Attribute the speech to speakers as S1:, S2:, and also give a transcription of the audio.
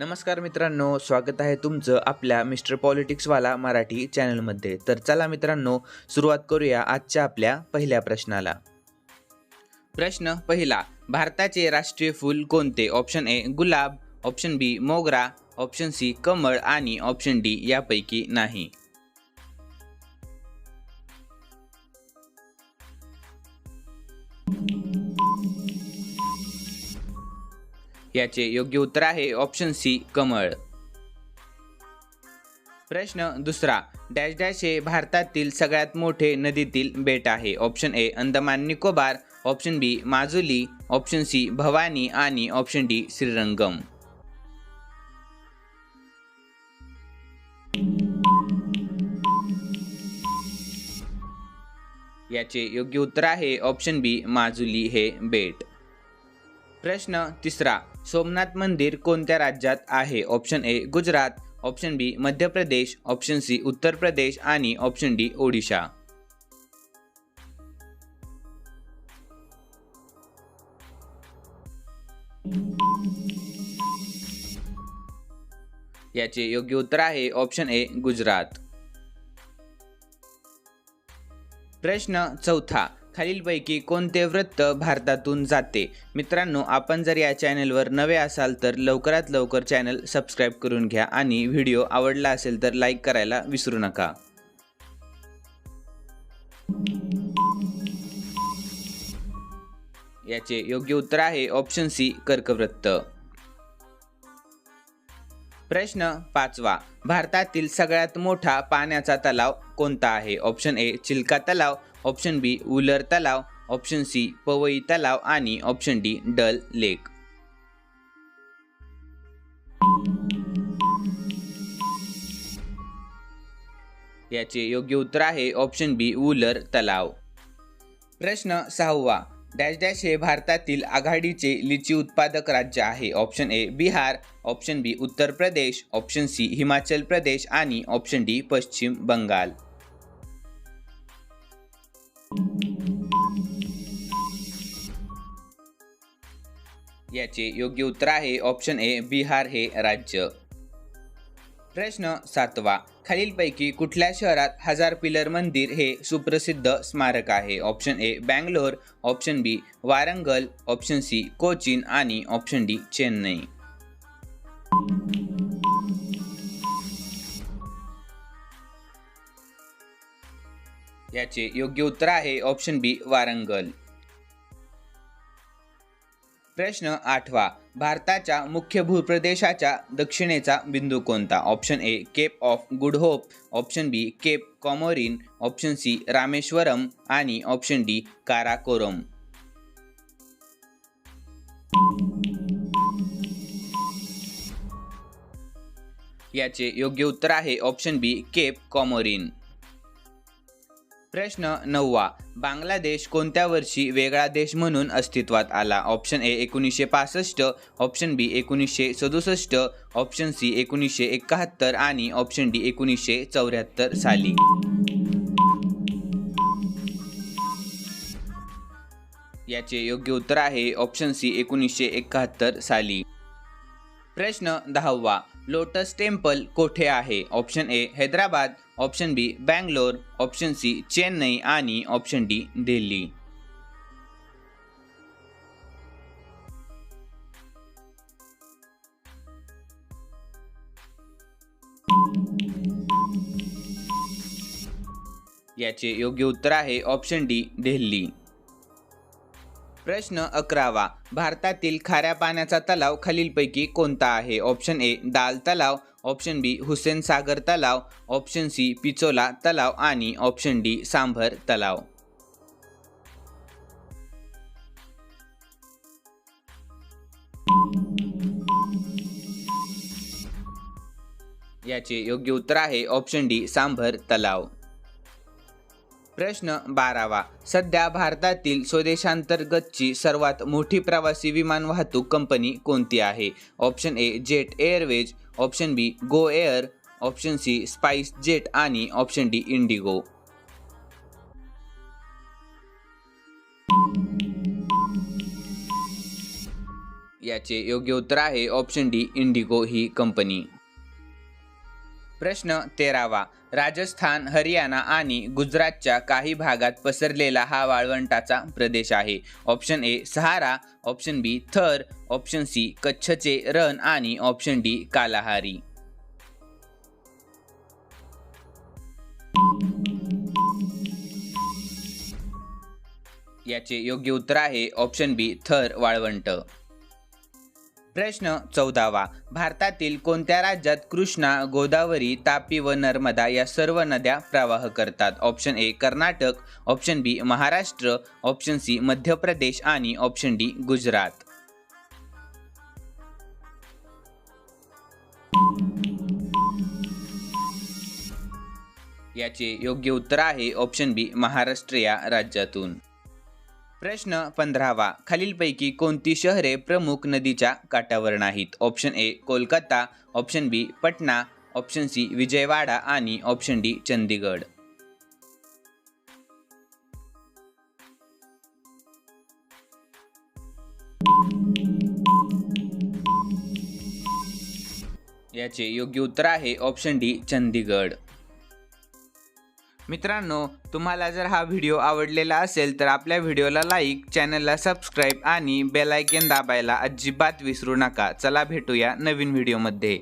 S1: नमस्कार मित्रांनो स्वागत आहे तुमचं आपल्या मिस्टर पॉलिटिक्सवाला मराठी चॅनलमध्ये. तर चला मित्रांनो सुरुवात करूया आजच्या आपल्या पहिल्या प्रश्नाला. प्रश्न पहिला भारताचे राष्ट्रीय फूल कोणते? ऑप्शन ए गुलाब ऑप्शन बी मोगरा ऑप्शन सी कमळ आणि ऑप्शन डी यापैकी नाही. याचे योग्य उत्तर आहे ऑप्शन सी कमळ. प्रश्न दुसरा डॅश डॅश हे भारतातील सगळ्यात मोठे नदीतील बेट आहे. Option A Andaman Nicobar. Option B Majuli. Option C Bhavani. आणि ऑप्शन डी श्रीरंगम. याचे योग्य उत्तर आहे ऑप्शन बी माजुली हे बेट. प्रश्न तिसरा सोमनाथ मंदिर कोणत्या राज्यात आहे? Option A Gujarat. Option B Madhya Pradesh option C Uttar Pradesh आणि ऑप्शन डी ओडिशा. याचे योग्य उत्तर आहे ऑप्शन ए गुजरात. प्रश्न चौथा. खालीलपैकी कोणते वृत्त भारतातून जाते? मित्रांनो आपण जर या चॅनलवर नवे असाल तर लवकरात लवकर चॅनल सबस्क्राईब करून घ्या आणि व्हिडिओ आवडला असेल तर लाईक करायला विसरू नका. याचे योग्य उत्तर आहे ऑप्शन सी कर्कवृत्त. प्रश्न पाचवा. भारतातील सगळ्यात मोठा पाण्याचा तलाव कोणता आहे? ऑप्शन ए चिल्का तलाव. ऑप्शन बी उलर तलाव. ऑप्शन सी पवई तलाव. आणि ऑप्शन डी डल लेक. याचे योग्य उत्तर आहे ऑप्शन बी उलर तलाव. प्रश्न सहावा. डॅश डॅश हे भारतातील आघाडीचे लिची उत्पादक राज्य आहे. Option A Bihar. Option B Uttar Pradesh. Option C Himachal Pradesh आणि ऑप्शन डी पश्चिम बंगाल. याचे योग्य उत्तर आहे. ऑप्शन ए बिहार हे राज्य. प्रश्न सातवा. खालीलपैकी कुठल्या शहरात हजार पिलर मंदिर हे सुप्रसिद्ध स्मारक आहे? Option A Bangalore. Option B Warangal. Option C Cochin. आणि ऑप्शन डी चेन्नई. याचे योग्य उत्तर आहे ऑप्शन बी वारंगल. प्रश्न आठवा. भारताच्या मुख्य भूप्रदेशाच्या दक्षिणेचा बिंदू कोणता? Option A Cape of Good Hope. Option B Cape Comorin. Option C Rameswaram. आणि ऑप्शन डी काराकोरम. याचे योग्य उत्तर आहे ऑप्शन बी केप कॉमोरिन. प्रश्न नववा. बांगलादेश कोणत्या वर्षी वेगळा देश म्हणून अस्तित्वात आला? ऑप्शन ए एकोणीसशे पासष्ट ऑप्शन बी एकोणीसशे सदुसष्ट ऑप्शन सी एकोणीसशे एकाहत्तर आणि ऑप्शन डी एकोणीसशे चौऱ्याहत्तर साली. याचे योग्य उत्तर आहे ऑप्शन सी एकोणीसशे एकाहत्तर साली. प्रश्न दहावा. लोटस टेम्पल कोठे आहे? Option A Hyderabad. Option B Bangalore option C Chennai आणि ऑप्शन डी दिल्ली. याचे योग्य उत्तर आहे ऑप्शन डी दिल्ली. प्रश्न अकरावा भारतातील खाऱ्या पाण्याचा तलाव खालीलपैकी कोणता आहे? ऑप्शन ए दाल तलाव ऑप्शन बी हुसेन सागर तलाव. ऑप्शन सी पिचोला तलाव. आणि ऑप्शन डी सांभर तलाव. याचे योग्य उत्तर आहे ऑप्शन डी सांभर तलाव. प्रश्न बारावा. सध्या भारतातील स्वदेशांतर्गतची सर्वात मोठी प्रवासी विमान वाहतूक कंपनी कोणती आहे? Option A Jet Airways. Option B Go Air. Option C SpiceJet. आणि ऑप्शन डी इंडिगो. याचे योग्य उत्तर आहे ऑप्शन डी इंडिगो ही कंपनी. प्रश्न तेरावा. राजस्थान हरियाणा आणि गुजरातच्या काही भागात पसरलेला हा वाळवंटाचा प्रदेश आहे. ऑप्शन ए सहारा. Option B Thar. Option C कच्छचे रण आणि ऑप्शन डी कालाहारी. याचे योग्य उत्तर आहे ऑप्शन बी थर वाळवंट. प्रश्न चौदावा. भारतातील कोणत्या राज्यात कृष्णा गोदावरी तापी व नर्मदा या सर्व नद्या प्रवाह करतात? Option A Karnataka. Option B Maharashtra. Option C Madhya Pradesh आणि ऑप्शन डी गुजरात. याचे योग्य उत्तर आहे ऑप्शन बी महाराष्ट्र या राज्यातून. प्रश्न पंधरावा. खालीलपैकी कोणती शहरे प्रमुख नदीच्या काठावर नाहीत? Option A Kolkata. Option B Patna. Option C Vijayawada आणि ऑप्शन डी चंदीगड. याचे योग्य उत्तर आहे ऑप्शन डी चंदीगड. मित्रांनो तुम्हाला जर हा व्हिडिओ आवडलेला असेल तर आपल्या व्हिडिओला लाईक चॅनलला सबस्क्राईब आणि बेल दाबायला अजिबात विसरू नका. चला भेटूया नवीन व्हिडिओमध्ये.